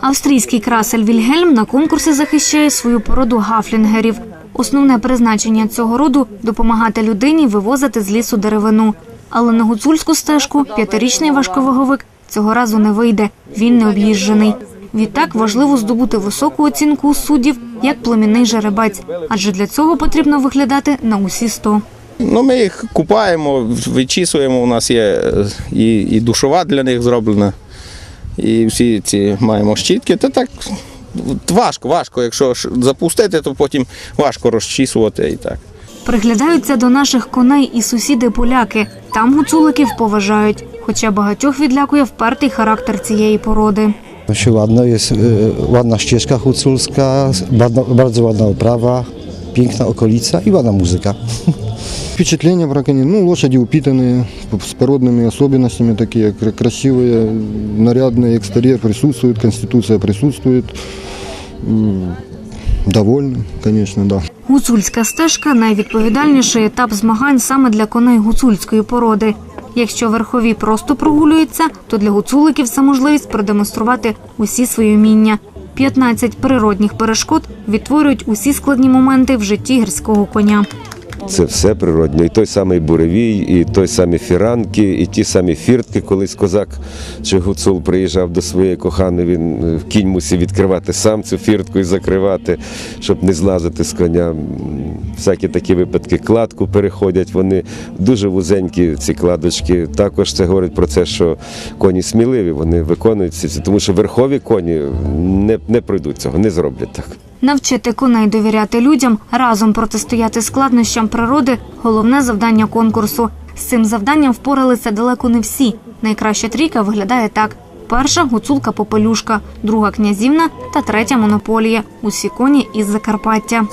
Австрійський красель Вільгельм на конкурсі захищає свою породу гафлінгерів. Основне призначення цього роду допомагати людині вивозити з лісу деревину. Але на гуцульську стежку п'ятирічний важковаговик цього разу не вийде. Він не об'їжджений. Відтак важливо здобути високу оцінку у суддів як племінний жеребець, адже для цього потрібно виглядати на усі 100. Ну, ми їх купаємо, вичісуємо. У нас є е, і, і душова для них зроблена. І всі ці маємо щітки. Та так важко, важко. Якщо ж запустити, то потім важко розчісувати і так. Приглядаються до наших коней і сусіди поляки. Там гуцуликів поважають, хоча багатьох відлякує впертий характер цієї porody. Się ładno, jest e, ładna ścieżka huculska, ładna, bardzo ładna oprawa, piękna okolica i ładna muzyka. Впечатления про коней. Ну, лошади упитанные, с породными особенностями такие, кра- красивые, нарядные, экстерьер присутствует, конституция присутствует. М, Довольны, конечно, да. Гуцульська стежка найвідповідальніший етап змагань саме для коней гуцульської породи. Якщо верхові просто прогулюються, то для гуцуликів це можливість продемонструвати усі свої вміння. 15 природних перешкод відтворюють усі складні моменти в житті гірського коня. Це все природньо. І той самий буревій, і той самі фіранки, і ті самі фіртки. Колись козак чи гуцул приїжджав до своєї коханої, він е, кінь мусив відкривати сам цю фіртку і закривати, щоб не злазити з коня. Всякі такі випадки кладку переходять. Вони дуже вузенькі, ці кладочки. Також це говорить про те, що коні сміливі, вони виконують ці, тому що верхові коні не, не пройдуть цього, не зроблять так. Навчити коней довіряти людям, разом протистояти складнощам природи головне завдання конкурсу. З цим завданням впоралися далеко не всі. Найкраща трійка виглядає так: перша гуцулка Попелюшка, друга князівна та третя монополія. Усі коні із Закарпаття.